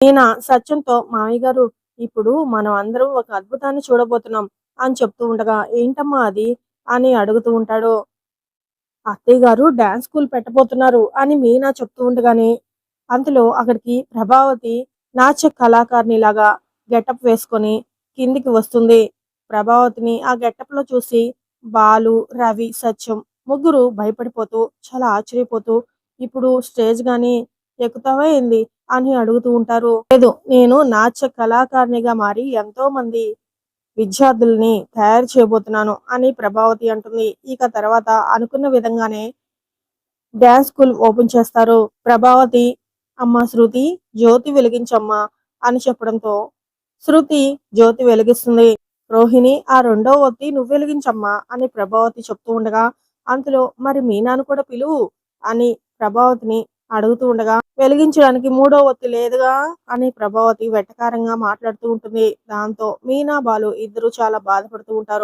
ఈయన సత్యంతో మామయ్య గారు ఇప్పుడు మనం అందరం ఒక అద్భుతాన్ని చూడబోతున్నాం అని చెప్తూ ఉండగా ఏంటమ్మా అది? అని అడుగుతూ ఉంటాడు. అత్తయ్య గారు డాన్స్ స్కూల్ పెట్టబోతున్నారు అని మీనా చెప్తూ ఉండగానే అంతలో అక్కడికి ప్రభావతి నాట్య కళాకారిణి లాగా గెటప్ వేసుకొని కిందికి వస్తుంది. ప్రభావతిని ఆ గెటప్లో చూసి బాలు రవి సత్యం ముగ్గురు భయపడిపోతూ చాలా ఆశ్చర్యపోతూ ఇప్పుడు స్టేజ్ గాని ఎక్కుతావా ఏంది? అని అడుగుతూ ఉంటారు. లేదు నేను నాట్య కళాకారిణిగా మారి ఎంతో మంది విద్యార్థుల్ని తయారు చేయబోతున్నాను అని ప్రభావతి అంటుంది. ఇక తర్వాత అనుకున్న విధంగానే డ్యాన్స్ స్కూల్ ఓపెన్ చేస్తారు. ప్రభావతి అమ్మ శృతి జ్యోతి వెలిగించమ్మా అని చెప్పడంతో శృతి జ్యోతి వెలిగిస్తుంది. రోహిణి ఆ రెండో ఒత్తి నువ్వు వెలిగించమ్మా అని ప్రభావతి చెప్తూ ఉండగా అంతలో మరి మీనాను కూడా పిలువు అని ప్రభావతిని అడుగుతూ ఉండగా వెలిగించడానికి మూడో ఒత్తి లేదుగా అని ప్రభావతి వెటకారంగా మాట్లాడుతూ ఉంటుంది. దాంతో మీనా బాలు ఇద్దరు చాలా బాధపడుతూ ఉంటారు.